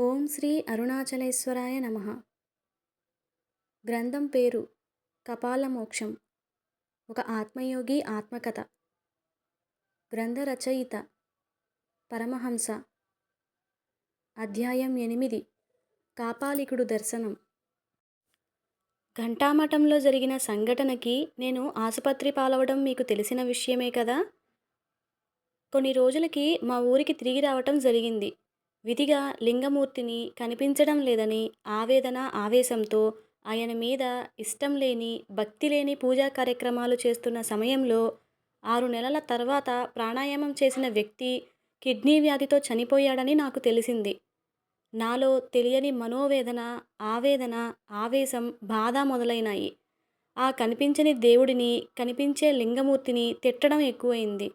ఓం శ్రీ అరుణాచలేశ్వరాయ నమ. గ్రంథం పేరు కపాలమోక్షం. ఒక ఆత్మయోగి ఆత్మకథ. గ్రంథ రచయిత పరమహంస. అధ్యాయం ఎనిమిది. కాపాలికుడు దర్శనం. ఘంటామఠంలో జరిగిన సంఘటనకి నేను ఆసుపత్రి పాలవడం మీకు తెలిసిన విషయమే కదా? కొన్ని రోజులకి మా ఊరికి తిరిగి రావటం జరిగింది. విధిగా లింగమూర్తిని కనిపించడం లేదని ఆవేదన ఆవేశంతో ఆయన మీద ఇష్టం లేని భక్తి లేని పూజా కార్యక్రమాలు చేస్తున్న సమయంలో ఆరు నెలల తర్వాత ప్రాణాయామం చేసిన వ్యక్తి కిడ్నీ వ్యాధితో చనిపోయాడని నాకు తెలిసింది. నాలో తెలియని మనోవేదన ఆవేదన ఆవేశం బాధ మొదలైనాయి. ఆ కనిపించని దేవుడిని కనిపించే లింగమూర్తిని తిట్టడం ఎక్కువైంది.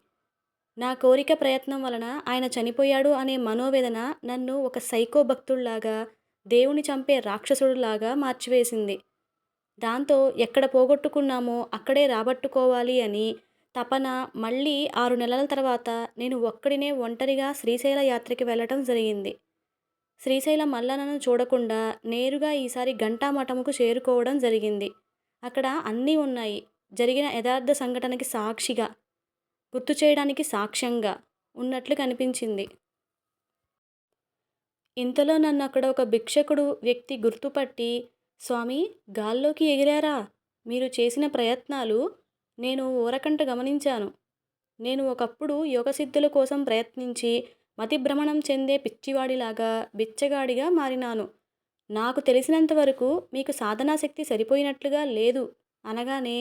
నా కోరిక ప్రయత్నం వలన ఆయన చనిపోయాడు అనే మనోవేదన నన్ను ఒక సైకో భక్తుల్లాగా దేవుని చంపే రాక్షసుడులాగా మార్చివేసింది. దాంతో ఎక్కడ పోగొట్టుకున్నామో అక్కడే రాబట్టుకోవాలి అని తపన మళ్ళీ ఆరు నెలల తర్వాత నేను ఒక్కడినే ఒంటరిగా శ్రీశైల యాత్రకి వెళ్ళటం జరిగింది. శ్రీశైల మల్లనను చూడకుండా నేరుగా ఈసారి ఘంటామఠముకు చేరుకోవడం జరిగింది. అక్కడ అన్నీ ఉన్నాయి. జరిగిన యథార్థ సంఘటనకి సాక్షిగా గుర్తు చేయడానికి సాక్ష్యంగా ఉన్నట్లు కనిపించింది. ఇంతలో నన్ను అక్కడ ఒక భిక్షకుడు వ్యక్తి గుర్తుపట్టి స్వామి గాల్లోకి ఎగిరారా? మీరు చేసిన ప్రయత్నాలు నేను ఊరకంట గమనించాను. నేను ఒకప్పుడు యోగసిద్ధుల కోసం ప్రయత్నించి మతిభ్రమణం చెందే పిచ్చివాడిలాగా బిచ్చగాడిగా మారినాను. నాకు తెలిసినంత వరకు మీకు సాధనాశక్తి సరిపోయినట్లుగా లేదు అనగానే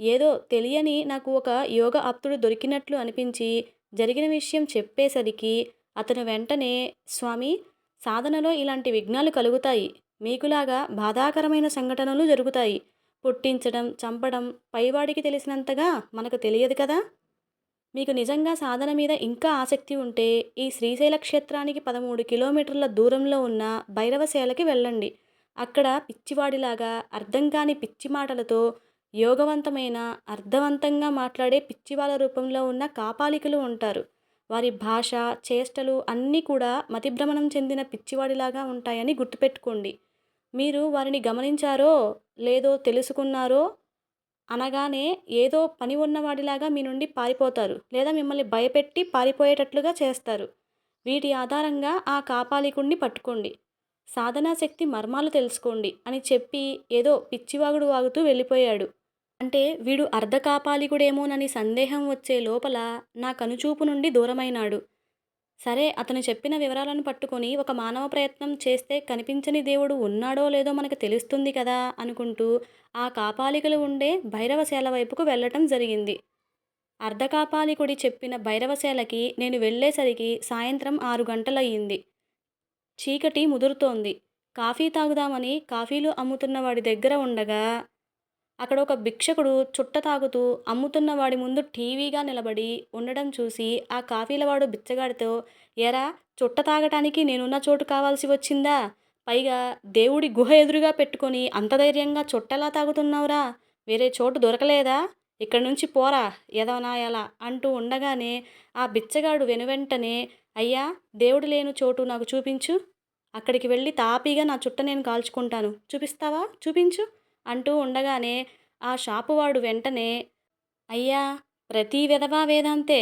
ఏదో తెలియని నాకు ఒక యోగ ఆప్తుడు దొరికినట్లు అనిపించి జరిగిన విషయం చెప్పేసరికి అతను వెంటనే స్వామి సాధనలో ఇలాంటి విఘ్నాలు కలుగుతాయి. మీకులాగా బాధాకరమైన సంఘటనలు జరుగుతాయి. పుట్టించడం చంపడం పైవాడికి తెలిసినంతగా మనకు తెలియదు కదా? మీకు నిజంగా సాధన మీద ఇంకా ఆసక్తి ఉంటే ఈ శ్రీశైల క్షేత్రానికి పదమూడు కిలోమీటర్ల దూరంలో ఉన్న భైరవశాలకి వెళ్ళండి. అక్కడ పిచ్చివాడిలాగా అర్థం కాని పిచ్చి మాటలతో యోగవంతమైన అర్థవంతంగా మాట్లాడే పిచ్చివాళ్ళ రూపంలో ఉన్న కాపాలికలు ఉంటారు. వారి భాష చేష్టలు అన్నీ కూడా మతిభ్రమణం చెందిన పిచ్చివాడిలాగా ఉంటాయని గుర్తుపెట్టుకోండి. మీరు వారిని గమనించారో లేదో తెలుసుకున్నారో అనగానే ఏదో పని ఉన్నవాడిలాగా మీ నుండి పారిపోతారు లేదా మిమ్మల్ని భయపెట్టి పారిపోయేటట్లుగా చేస్తారు. వీటి ఆధారంగా ఆ కాపాలికుడిని పట్టుకోండి. సాధనా శక్తి మర్మాలు తెలుసుకోండి అని చెప్పి ఏదో పిచ్చివాగుడు వాగుతూ వెళ్ళిపోయాడు. అంటే వీడు అర్ధకాపాలికుడేమోనని సందేహం వచ్చే లోపల నా కనుచూపు నుండి దూరమైనాడు. సరే అతను చెప్పిన వివరాలను పట్టుకొని ఒక మానవ ప్రయత్నం చేస్తే కనిపించని దేవుడు ఉన్నాడో లేదో మనకు తెలుస్తుంది కదా అనుకుంటూ ఆ కాపాలికలు ఉండే భైరవశాల వైపుకు వెళ్ళటం జరిగింది. అర్ధకాపాలికుడి చెప్పిన భైరవశాలకి నేను వెళ్ళేసరికి సాయంత్రం ఆరు గంటలయ్యింది. చీకటి ముదురుతోంది. కాఫీ తాగుదామని కాఫీలు అమ్ముతున్న వాడి దగ్గర ఉండగా అక్కడ ఒక భిక్షకుడు చుట్ట తాగుతూ అమ్ముతున్న వాడి ముందు టీవీగా నిలబడి ఉండడం చూసి ఆ కాఫీలవాడు బిచ్చగాడితో ఎరా చుట్ట తాగటానికి నేనున్న చోటు కావాల్సి వచ్చిందా? పైగా దేవుడి గుహ ఎదురుగా పెట్టుకొని అంత ధైర్యంగా చుట్టలా తాగుతున్నావురా? వేరే చోటు దొరకలేదా? ఇక్కడి నుంచి పోరా ఎదవనాయాలా అంటూ ఉండగానే ఆ బిచ్చగాడు వెనువెంటనే అయ్యా దేవుడు లేని చోటు నాకు చూపించు. అక్కడికి వెళ్ళి తాపీగా నా చుట్ట నేను కాల్చుకుంటాను. చూపిస్తావా? చూపించు. అంటూ ఉండగానే ఆ షాపువాడు వెంటనే అయ్యా ప్రతి విధవా వేదాంతే.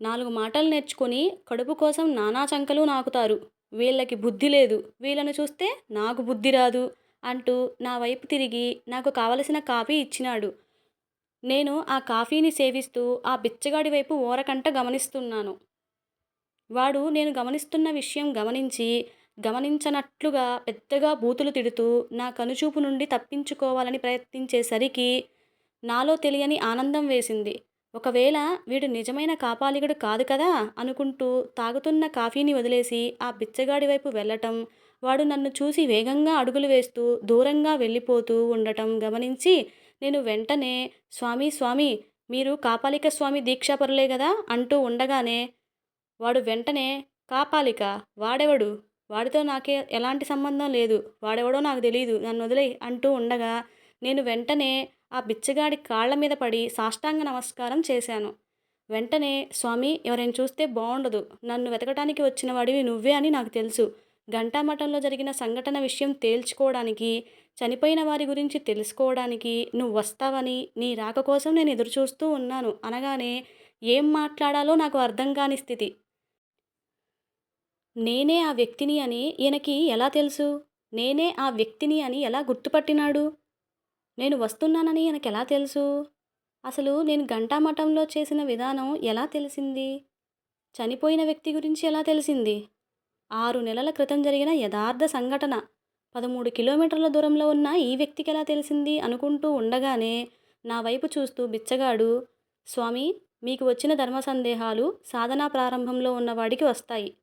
నాలుగు మాటలు నేర్చుకుని కడుపు కోసం నానా చంకలు నాకుతారు. వీళ్ళకి బుద్ధి లేదు. వీళ్ళను చూస్తే నాకు బుద్ధి రాదు అంటూ నా వైపు తిరిగి నాకు కావలసిన కాఫీ ఇచ్చినాడు. నేను ఆ కాఫీని సేవిస్తూ ఆ బిచ్చగాడి వైపు ఓరకంట గమనిస్తున్నాను. వాడు నేను గమనిస్తున్న విషయం గమనించి గమనించనట్లుగా పెద్దగా బూతులు తిడుతూ నా కనుచూపు నుండి తప్పించుకోవాలని ప్రయత్నించేసరికి నాలో తెలియని ఆనందం వేసింది. ఒకవేళ వీడు నిజమైన కాపాలికుడు కాదు కదా అనుకుంటూ తాగుతున్న కాఫీని వదిలేసి ఆ బిచ్చగాడి వైపు వెళ్ళటం వాడు నన్ను చూసి వేగంగా అడుగులు వేస్తూ దూరంగా వెళ్ళిపోతూ ఉండటం గమనించి నేను వెంటనే స్వామి స్వామి మీరు కాపాలిక స్వామి దీక్షాపరులే కదా అంటూ ఉండగానే వాడు వెంటనే కాపాలిక వాడెవడు? వాడితో నాకే ఎలాంటి సంబంధం లేదు. వాడెవడో నాకు తెలియదు నన్ను వదిలే అంటూ ఉండగా నేను వెంటనే ఆ బిచ్చగాడి కాళ్ళ మీద పడి సాష్టాంగ నమస్కారం చేశాను. వెంటనే స్వామి ఎవరైనా చూస్తే బాగుండదు నన్ను వెతకటానికి వచ్చిన వాడివి నువ్వే అని నాకు తెలుసు. ఘంటామఠంలో జరిగిన సంఘటన విషయం తేల్చుకోవడానికి చనిపోయిన వారి గురించి తెలుసుకోవడానికి నువ్వు వస్తావని నీ రాక కోసం నేను ఎదురుచూస్తూ ఉన్నాను. అనగానే ఏం మాట్లాడాలో నాకు అర్థం కాని స్థితి. నేనే ఆ వ్యక్తిని అని ఈయనకి ఎలా తెలుసు? నేనే ఆ వ్యక్తిని అని ఎలా గుర్తుపట్టినాడు? నేను వస్తున్నానని ఈయనకి ఎలా తెలుసు? అసలు నేను ఘంటామఠంలో చేసిన విధానం ఎలా తెలిసింది? చనిపోయిన వ్యక్తి గురించి ఎలా తెలిసింది? ఆరు నెలల క్రితం జరిగిన యథార్థ సంఘటన. పదమూడు కిలోమీటర్ల దూరంలో ఉన్న ఈ వ్యక్తికి ఎలా తెలిసింది అనుకుంటూ ఉండగానే నా వైపు చూస్తూ బిచ్చగాడు స్వామి మీకు వచ్చిన ధర్మ సందేహాలు సాధనా ప్రారంభంలో ఉన్నవాడికి వస్తాయి.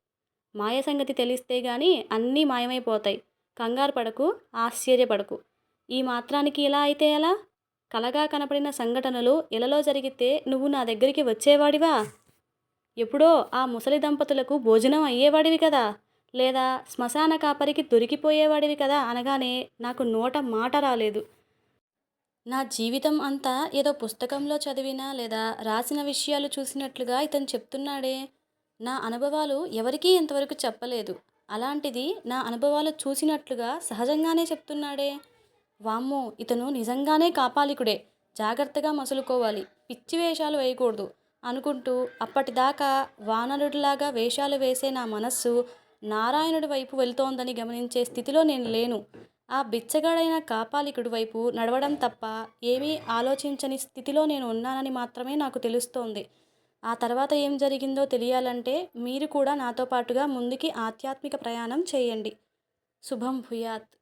మాయ సంగతి తెలిస్తే గాని అన్నీ మాయమైపోతాయి. కంగారు పడకు ఆశ్చర్యపడకు. ఈ మాత్రానికి ఇలా అయితే ఎలా? కలగా కనపడిన సంఘటనలు ఇలలో జరిగితే నువ్వు నా దగ్గరికి వచ్చేవాడివా? ఎప్పుడో ఆ ముసలి దంపతులకు భోజనం అయ్యేవాడివి కదా? లేదా శ్మశాన కాపరికి దొరికిపోయేవాడివి కదా అనగానే నాకు నోట మాట రాలేదు. నా జీవితం అంతా ఏదో పుస్తకంలో చదివినా లేదా రాసిన విషయాలు చూసినట్లుగా ఇతను చెప్తున్నాడే. నా అనుభవాలు ఎవరికీ ఇంతవరకు చెప్పలేదు. అలాంటిది నా అనుభవాలు చూసినట్లుగా సహజంగానే చెప్తున్నాడే. వామ్మో ఇతను నిజంగానే కాపాలికుడే. జాగ్రత్తగా మసులుకోవాలి. పిచ్చి వేషాలు వేయకూడదు అనుకుంటూ అప్పటిదాకా వానరుడిలాగా వేషాలు వేసే నా మనస్సు నారాయణుడి వైపు వెళ్తోందని గమనించే స్థితిలో నేను లేను. ఆ బిచ్చగాడైన కాపాలికుడి వైపు నడవడం తప్ప ఏమీ ఆలోచించని స్థితిలో నేను ఉన్నానని మాత్రమే నాకు తెలుస్తోంది. ఆ తర్వాత ఏం జరిగిందో తెలియాలంటే మీరు కూడా నాతో పాటుగా ముందుకి ఆధ్యాత్మిక ప్రయాణం చేయండి. శుభం భూయాత్.